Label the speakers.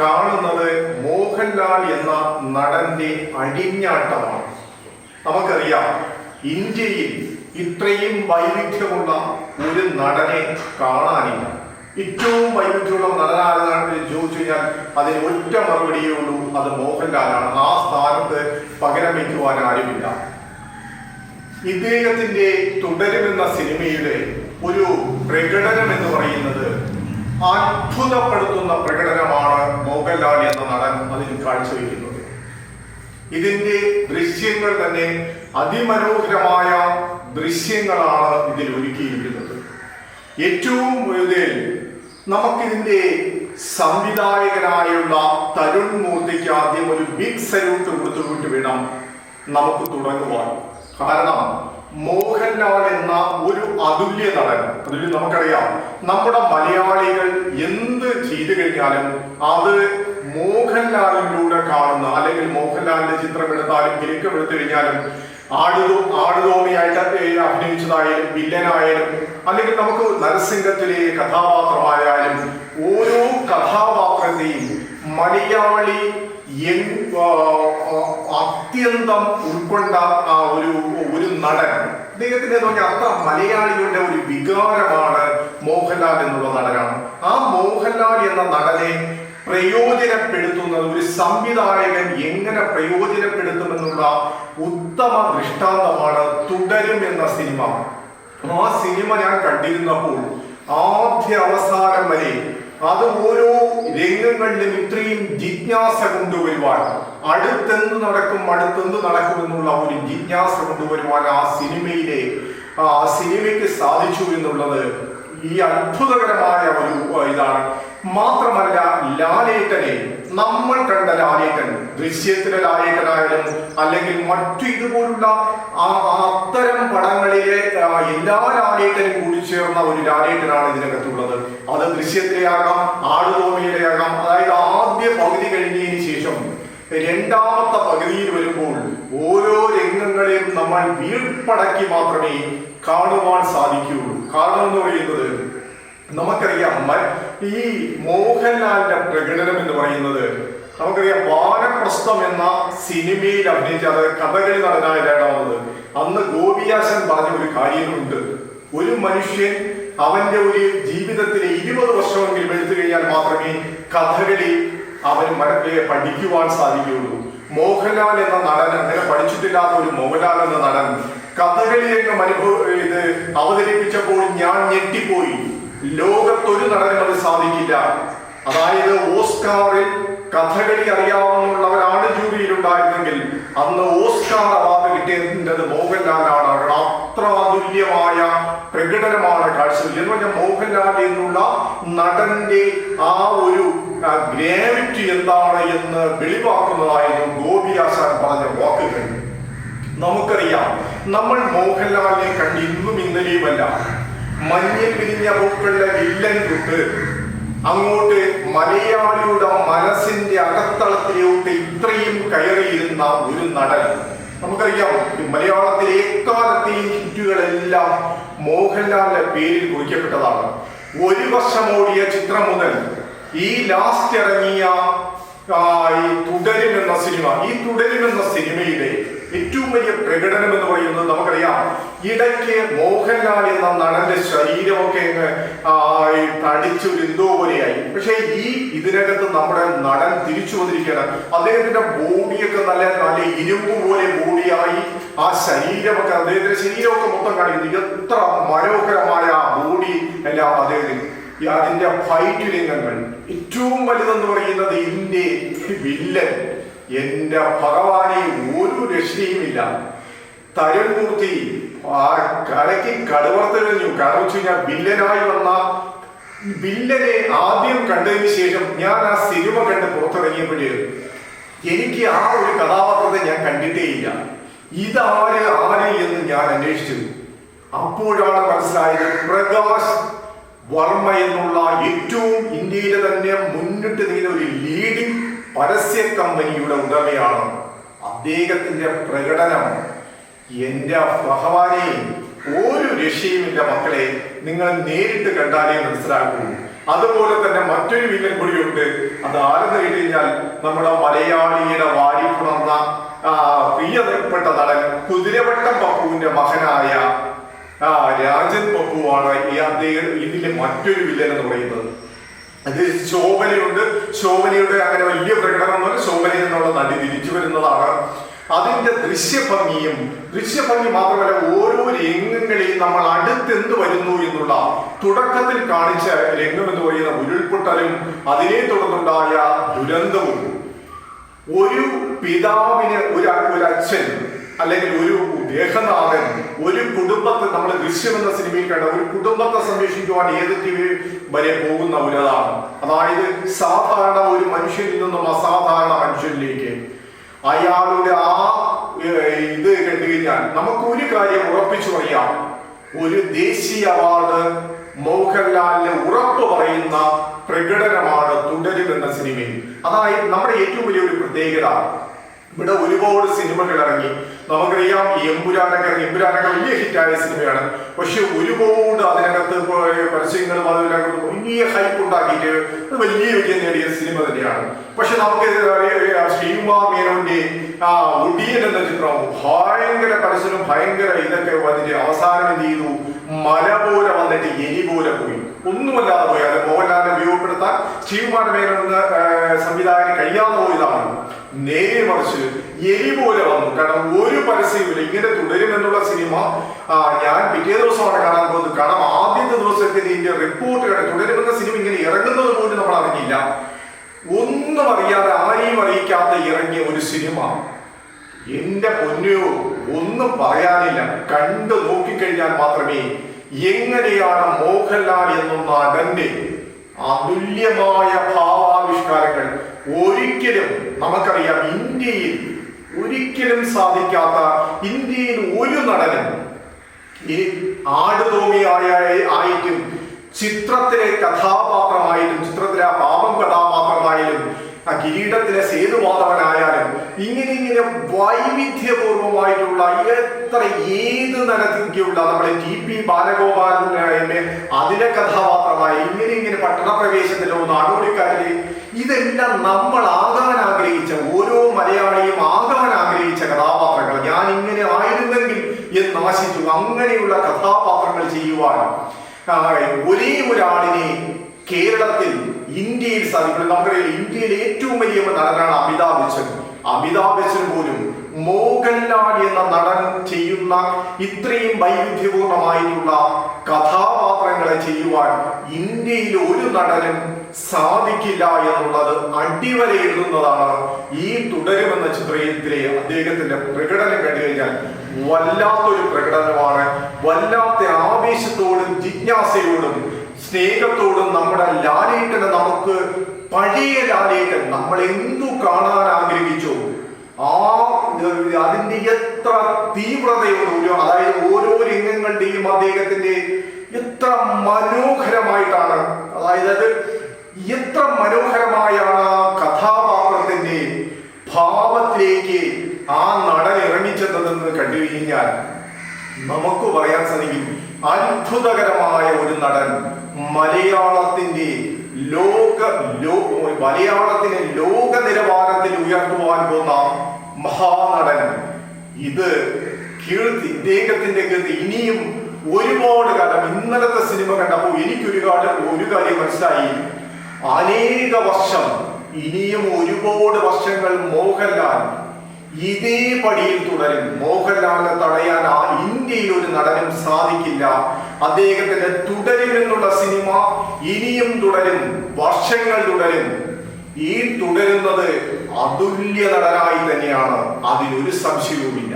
Speaker 1: കാണുന്നത് മോഹൻലാൽ എന്ന നടന്റെ അടിഞ്ഞാട്ടമാണ്. നമുക്കറിയാം ഇന്ത്യയിൽ ഇത്രയും വൈവിധ്യമുള്ള ഒരു നടനെ കാണാനില്ല. ഏറ്റവും വൈവിധ്യമുള്ള നടനാരാണെന്ന് ചോദിച്ചു കഴിഞ്ഞാൽ അതിന് ഒറ്റ മറുപടിയേ ഉള്ളൂ അത് മോഹൻലാലാണ്. ആ സ്ഥാനത്ത് പകരം വയ്ക്കുവാൻ ആരുമില്ല. ഇദ്ദേഹത്തിന്റെ തുടരുമെന്ന സിനിമയുടെ ഒരു പ്രകടനം എന്ന് പറയുന്നത് അത്ഭുതപ്പെടുത്തുന്ന പ്രകടനമാണ് മോഹൻലാൽ എന്ന നടൻ അതിൽ കാഴ്ചവെക്കുന്നത്. ഇതിന്റെ ദൃശ്യങ്ങൾ തന്നെ അതിമനോഹരമായ ദൃശ്യങ്ങളാണ് ഇതിൽ ഒരുക്കിയിരിക്കുന്നത്. ഏറ്റവും ഇതിൽ നമുക്കിതിന്റെ സംവിധായകനായുള്ള തരുൺ മൂർത്തിക്ക് ആദ്യം ഒരു ബിഗ് സല്യൂട്ട് കൊടുത്തുകൊണ്ട് വേണം നമുക്ക് തുടങ്ങുവാൻ. കാരണം മോഹൻലാൽ എന്ന ഒരു അതുല്യ നടൻ. അതുല്യ നമുക്കറിയാം നമ്മുടെ മലയാളികൾ എന്ത് ചെയ്തു കഴിഞ്ഞാലും അത് മോഹൻലാലിലൂടെ കാണുന്ന അല്ലെങ്കിൽ മോഹൻലാലിന്റെ ചിത്രം എടുത്താലും കിരിക്കം എടുത്തു കഴിഞ്ഞാലും ആടുതോ ആടുതോമിയായിട്ട് അഭിനയിച്ചതായാലും വില്ലനായാലും അല്ലെങ്കിൽ നമുക്ക് നരസിംഹത്തിലെ കഥാപാത്രമായാലും ഓരോ കഥാപാത്രത്തെയും മലയാളി അത്യന്തം ഉൾക്കൊണ്ട ആ ഒരു ഒരു നടൻ. അദ്ദേഹത്തിന്റെ നോക്കി അത്ര മലയാളികളുടെ ഒരു വികാരമാണ് മോഹൻലാൽ എന്നുള്ള നടനാണ്. ആ മോഹൻലാൽ എന്ന നടനെ പ്രയോജനപ്പെടുത്തുന്നത് ഒരു സംവിധായകൻ എങ്ങനെ പ്രയോജനപ്പെടുത്തുമെന്നുള്ള ഉത്തമ ദൃഷ്ടാന്തമാണ് തുടരും എന്ന സിനിമ. ആ സിനിമ ഞാൻ കണ്ടിരുന്നപ്പോൾ ആദ്യ അവസാനം വരെ അത് ഓരോ രംഗങ്ങളിലും ഇത്രയും ജിജ്ഞാസ കൊണ്ടുവരുവാൻ അടുത്തെന്ത് നടക്കും അടുത്തെന്ത് നടക്കുമെന്നുള്ള ഒരു ജിജ്ഞാസ കൊണ്ടുവരുവാൻ ആ സിനിമയിലെ ആ സിനിമയ്ക്ക് സാധിച്ചു എന്നുള്ളത് ഈ അത്ഭുതകരമായ ഒരു ഇതാണ്. മാത്രമല്ല ലാലേട്ടനെ നമ്മൾ കണ്ട ലാലേട്ടൻ ദൃശ്യത്തിലെ ലാലേട്ടനായാലും അല്ലെങ്കിൽ മറ്റു ഇതുപോലുള്ള ആ അത്തരം പടങ്ങളിലെ എല്ലാ ലാലേട്ടനും കൂടി ചേർന്ന ഒരു ലാലേട്ടനാണ് ഇതിനകത്തുള്ളത്. അത് ദൃശ്യത്തിലെ ആകാം ആടുതോണിയിലെ ആകാം അതായത് ആദ്യ പകുതി കഴിഞ്ഞതിന് ശേഷം രണ്ടാമത്തെ പകുതിയിൽ വരുമ്പോൾ ഓരോ രംഗങ്ങളെയും നമ്മൾ വീർപ്പടക്കി മാത്രമേ കാണുവാൻ സാധിക്കുകയുള്ളൂ. കാരണം എന്ന് പറയുന്നത് നമുക്കറിയാം ഈ മോഹൻലാലിന്റെ പ്രകടനം എന്ന് പറയുന്നത് നമുക്കറിയാം വാനപ്രസ്ഥം എന്ന സിനിമയിൽ അഭിനയിച്ച അത് കഥകളി നടനായിട്ടാണത് അന്ന് ഗോപിയാശൻ പറഞ്ഞ ഒരു കാര്യമുണ്ട്. ഒരു മനുഷ്യൻ അവന്റെ ഒരു ജീവിതത്തിലെ ഇരുപത് വർഷമെങ്കിലും എടുത്തു കഴിഞ്ഞാൽ മാത്രമേ കഥകളി അവന് മനസ്സിലെ പഠിക്കുവാൻ സാധിക്കുകയുള്ളൂ. മോഹൻലാൽ എന്ന നടൻ അങ്ങനെ പഠിച്ചിട്ടില്ലാത്ത ഒരു മോഹൻലാൽ എന്ന നടൻ കഥകളി രംഗം അനുഭവ ഇത് അവതരിപ്പിച്ചപ്പോൾ ഞാൻ ഞെട്ടിപ്പോയി. ലോകത്തൊരു നടനും അത് സാധിക്കില്ല. അതായത് ഓസ്കാറിൽ കഥകളി അറിയാവുന്നവരാണ് ജൂറിയിലുണ്ടായിരുന്നെങ്കിൽ അന്ന് ഓസ്കാർ അവാർഡ് കിട്ടിയത് മോഹൻലാലാണ്. അത്ര അതുല്യമായ പ്രകടനമാണ് കാഴ്ചവെച്ചത് എന്ന് പറഞ്ഞാൽ മോഹൻലാൽ എന്നുള്ള നടന്റെ ആ ഒരു ഗ്രാവിറ്റി എന്താണ് എന്ന് വെളിവാക്കുന്നതായിരുന്നു ഗോപി ആശാൻ പറഞ്ഞ വാക്കുകൾ. നമുക്കറിയാം നമ്മൾ മോഹൻലാലിനെ കണ്ട് ഇന്നും ഇന്നലെയുമല്ല. മഞ്ഞിൽ വിരിഞ്ഞ പൂക്കളുടെ വില്ലൻ തൊട്ട് അങ്ങോട്ട് മലയാളിയുടെ മനസ്സിന്റെ അകത്തളത്തിലോട്ട് ഇത്രയും കയറിയിരുന്ന ഒരു നടൻ. നമുക്കറിയാം മലയാളത്തിലെ എക്കാലത്തെയും ഹിറ്റുകളെല്ലാം മോഹൻലാലിന്റെ പേരിൽ കുറിക്കപ്പെട്ടതാണ്. ഒരു വർഷം ഓടിയ ചിത്രം മുതൽ ഈ ലാസ്റ്റ് ഇറങ്ങിയ തുടരും എന്ന സിനിമ ഈ തുടരും എന്ന സിനിമയുടെ ഏറ്റവും വലിയ പ്രകടനം എന്ന് പറയുന്നത് നമുക്കറിയാം. ഇടയ്ക്ക് മോഹൻലാൽ എന്ന നടന്റെ ശരീരമൊക്കെ അങ്ങ് തടിച്ചു എന്തോ പോലെയായി. പക്ഷേ ഈ ഇതിനകത്ത് നമ്മുടെ നടൻ തിരിച്ചു വന്നിരിക്കുകയാണ്. അദ്ദേഹത്തിന്റെ ബോഡിയൊക്കെ നല്ല നല്ല ഇരുമ്പ് പോലെ ബോഡിയായി. ആ ശരീരമൊക്കെ അദ്ദേഹത്തിന്റെ ശരീരമൊക്കെ മൊത്തം കാണിക്കുന്നു. എത്ര മനോഹരമായ ആ ബോഡി എല്ലാം അദ്ദേഹത്തിന്. അതിന്റെ ഫൈറ്റ് രംഗങ്ങൾ. ഏറ്റവും വലുതെന്ന് പറയുന്നത് ഇന്ത്യ വില്ലൻ. എന്റെ ഭഗവാനെ ഒരു രക്ഷയുമില്ല. തരുൺമൂർത്തി ആ കലയ്ക്ക് കടുവർത്തറിഞ്ഞു കാരണം വെച്ച് കഴിഞ്ഞാൽ വില്ലനായി വന്ന വില്ലനെ ആദ്യം കണ്ടതിന് ശേഷം ഞാൻ ആ സിനിമ കണ്ട് പുറത്തിറങ്ങിയപ്പോഴേ എനിക്ക് ആ ഒരു കഥാപാത്രത്തെ ഞാൻ കണ്ടിട്ടേയില്ല ഇതാര് ആര് എന്ന് ഞാൻ അന്വേഷിച്ചു. അപ്പോഴാണ് മനസ്സിലായത് പ്രകാശ് വർമ്മ എന്നുള്ള ഏറ്റവും ഇന്ത്യയിലെ തന്നെ മുന്നിട്ട് നീങ്ങുന്ന ഒരു ലീഡിംഗ് പരസ്യ കമ്പനിയുടെ ഉടമയാണ്. അദ്ദേഹത്തിന്റെ പ്രകടനം എന്റെ ഭഗവാനെ ഒരു രക്ഷയുമില്ല മക്കളെ. നിങ്ങൾ നേരിട്ട് കണ്ടാലേ മനസ്സിലാക്കൂ അതുപോലെ തന്നെ മറ്റൊരു വില്ലൻ കൂടിയുണ്ട്. അത് ആരെന്ന് കഴിഞ്ഞാൽ നമ്മുടെ മലയാളിയുടെ വാരിപ്പുണർന്ന പുണർന്ന പ്രിയപ്പെട്ട നടൻ കുതിരവട്ടം പപ്പുവിന്റെ മകനായ രാജൻ പപ്പുവാണ് ഈ അദ്ദേഹം ഇതിലെ മറ്റൊരു വില്ലൻ എന്ന് പറയുന്നത്. അത് ശോഭനയുണ്ട്. ശോഭനയുടെ അങ്ങനെ വലിയ പ്രകടനമൊന്നുമില്ല. ശോഭന എന്നുള്ള നടി തിരിച്ചു വരുന്നതാണ്. അതിന്റെ ദൃശ്യഭംഗിയും ദൃശ്യഭംഗി മാത്രമല്ല ഓരോ രംഗങ്ങളെയും നമ്മൾ അടുത്തെന്ത് വരുന്നു എന്നുള്ള തുടക്കത്തിൽ കാണിച്ച രംഗം എന്ന് പറയുന്ന ഉരുൾപൊട്ടലും അതിനെ തുടർന്നുണ്ടായ ദുരന്തവും. ഒരു പിതാവിന് ഒരു ഒരു അച്ഛൻ അല്ലെങ്കിൽ ഒരു ദേഹനാഥൻ ഒരു കുടുംബത്തെ നമ്മൾ ദൃശ്യം എന്ന സിനിമയിൽ കണ്ട ഒരു കുടുംബത്തെ സംരക്ഷിക്കുവാൻ ഏത് ടി വി വരെ പോകുന്ന ഒരാളാണ്. അതായത് സാധാരണ ഒരു മനുഷ്യനിൽ നിന്നും അസാധാരണ മനുഷ്യനിലേക്ക് അയാളുടെ ആ ഇത് കണ്ടു കഴിഞ്ഞാൽ നമുക്ക് ഒരു കാര്യം ഉറപ്പിച്ചു പറയാം. ഒരു ദേശീയ അവാർഡ് മോഹൻലാലിന് ഉറപ്പ് പറയുന്ന പ്രകടനമാണ് തുടരും എന്ന സിനിമയിൽ. അതായത് നമ്മുടെ ഏറ്റവും വലിയ ഒരു പ്രത്യേകത ഇവിടെ ഒരുപാട് സിനിമകൾ ഇറങ്ങി. നമുക്കറിയാം എമ്പുരാനൊക്കെ എമ്പുരാനൊക്കെ വലിയ ഹിറ്റായ സിനിമയാണ്. പക്ഷെ ഒരുപാട് അതിനകത്ത് പരസ്യങ്ങളും അതിനകത്ത് വലിയ ഹൈപ്പ് ഉണ്ടാക്കിയിട്ട് വലിയ വിജയം നേടിയ സിനിമ തന്നെയാണ്. പക്ഷെ നമുക്ക് ശ്രീകുമാർ മേനോന്റെ ആ ഒടിയൻ എന്ന ചിത്രം ഭയങ്കര പരസ്യവും ഭയങ്കര ഇതൊക്കെ വന്നിട്ട് അവസാനം എന്ത് ചെയ്തു? മല പോലെ വന്നിട്ട് എലി പോലെ പോയി. ഒന്നുമല്ലാതെ പോയി. അത് മോഹൻലാലിനെ ഉപയോഗപ്പെടുത്താൻ ശ്രീകുമാർ മേനോന്ന് സംവിധായകന് കഴിയാതെ പോയതാണ്. നേരെ മറിച്ച് എലി പോലെ വന്നു. കാരണം ഒരു പരസ്യമില്ല ഇങ്ങനെ തുടരുമെന്നുള്ള സിനിമ ഞാൻ പിറ്റേ ദിവസമാണ് കാണാൻ പോകുന്നത്. കാരണം ആദ്യത്തെ ദിവസത്തെ ഇതിന്റെ റിപ്പോർട്ട് കണ്ട് തുടരുമെന്ന സിനിമ ഇങ്ങനെ ഇറങ്ങുന്നത് പോലും നമ്മൾ അറിഞ്ഞില്ല. ഒന്നും അറിയാതെ ആരെയും അറിയിക്കാതെ ഇറങ്ങിയ ഒരു സിനിമ. എന്റെ പൊന്നോ ഒന്നും പറയാനില്ല. കണ്ടു നോക്കിക്കഴിഞ്ഞാൽ മാത്രമേ എങ്ങനെയാണ് മോഹൻലാൽ എന്ന നടന്റെ അതുല്യമായ ഭാവാവിഷ്കാരങ്ങൾ ഒരിക്കലും നമുക്കറിയാം ഇന്ത്യയിൽ ഒരിക്കലും സാധിക്കാത്ത ഇന്ത്യയിൽ ഒരു നടനും ഈ ആടുതോമിയായ ആയിട്ടും ചിത്രത്തിലെ കഥാപാത്രമായാലും ചിത്രത്തിലെ ആ പാപം കഥാപാത്രമായാലും ആ കിരീടത്തിലെ സേതുമാധവനായാലും ഇങ്ങനെ ഇങ്ങനെ വൈവിധ്യപൂർവമായിട്ടുള്ള എത്ര ഏത് നിലയ്ക്കുള്ള നമ്മുടെ ടി പി ബാലഗോപാലിനെ അതിലെ കഥാപാത്രമായി ഇങ്ങനെ ഇങ്ങനെ പട്ടണപ്രവേശത്തിലോ നാടോടിക്കാരിലെ ഇതെല്ലാം നമ്മൾ ആകാൻ ആഗ്രഹിച്ച ഓരോ മലയാളിയും ആകാൻ ആഗ്രഹിച്ച കഥാപാത്രങ്ങൾ. ഞാൻ ഇങ്ങനെ ആയിരുന്നെങ്കിൽ എന്ന് ആശിച്ചു. അങ്ങനെയുള്ള കഥാപാത്രങ്ങൾ ചെയ്യുവാൻ ഒരേ ഒരാളിനെ കേരളത്തിൽ ഇന്ത്യയിൽ സാധിക്കും. നമുക്കറിയാം ഇന്ത്യയിൽ ഏറ്റവും വലിയ നടനാണ് അമിതാഭ് ബച്ചൻ. അമിതാഭ് ബച്ചൻ പോലും മോഹൻലാൽ എന്ന നടൻ ചെയ്യുന്ന ഇത്രയും വൈവിധ്യപൂർണമായിട്ടുള്ള കഥാപാത്രങ്ങളെ ചെയ്യുവാൻ ഇന്ത്യയിൽ ഒരു നടനും സാധിക്കില്ല എന്നുള്ളത് അടിവരെ എഴുതുന്നതാണ് ഈ തുടരുമെന്ന ചിത്രത്തിലെ അദ്ദേഹത്തിന്റെ പ്രകടനം കണ്ടു കഴിഞ്ഞാൽ വല്ലാത്തൊരു പ്രകടനമാണ്. വല്ലാത്ത ആവേശത്തോടും ജിജ്ഞാസയോടും സ്നേഹത്തോടും നമ്മുടെ ലാലേട്ടനെ നമുക്ക് പഴയ ലാലേട്ടൻ നമ്മൾ എന്തു കാണാൻ ആഗ്രഹിച്ചു ആ അതിന്റെ എത്ര തീവ്രതയോട് ഒരു അതായത് ഓരോ രംഗങ്ങളുടെയും അദ്ദേഹത്തിന്റെ എത്ര മനോഹരമായിട്ടാണ് അതായത് അത് എത്ര മനോഹരമായാണ് ആ കഥാപാത്രത്തിന്റെ ഭാവത്തിലേക്ക് ആ നടൻ ഇറങ്ങിച്ചെന്നതെന്ന് കണ്ടു കഴിഞ്ഞാൽ നമുക്ക് പറയാൻ സാധിക്കും അത്ഭുതകരമായ ഒരു നടൻ മലയാളത്തിന്റെ ലോക മലയാളത്തിനെ ലോക നിലവാരത്തിൽ ഉയർത്തുവാൻ പോകുന്ന മഹാനടൻ. ഇത് കീർത്തി ഇദ്ദേഹത്തിന്റെ കീർത്തി. ഇനിയും ഒരുപാട് കാലം ഇന്നലത്തെ സിനിമ കണ്ടപ്പോൾ എനിക്കൊരു കാലം ഒരു കാര്യം മനസ്സിലായി. അനേക വർഷം ഇനിയും ഒരുപാട് വർഷങ്ങൾ മോഹൻലാൽ ഇതേ പടിയിൽ തുടരും. മോഹൻലാലിനെ തടയാൻ ആ ഇന്ത്യയിൽ ഒരു നടനും സാധിക്കില്ല. അദ്ദേഹത്തിന്റെ തുടരും എന്നുള്ള സിനിമ ഇനിയും തുടരും വർഷങ്ങൾ തുടരും. ഈ തുടരുന്നത് അതുല്യ നടനായി തന്നെയാണ്. അതിലൊരു സംശയവുമില്ല.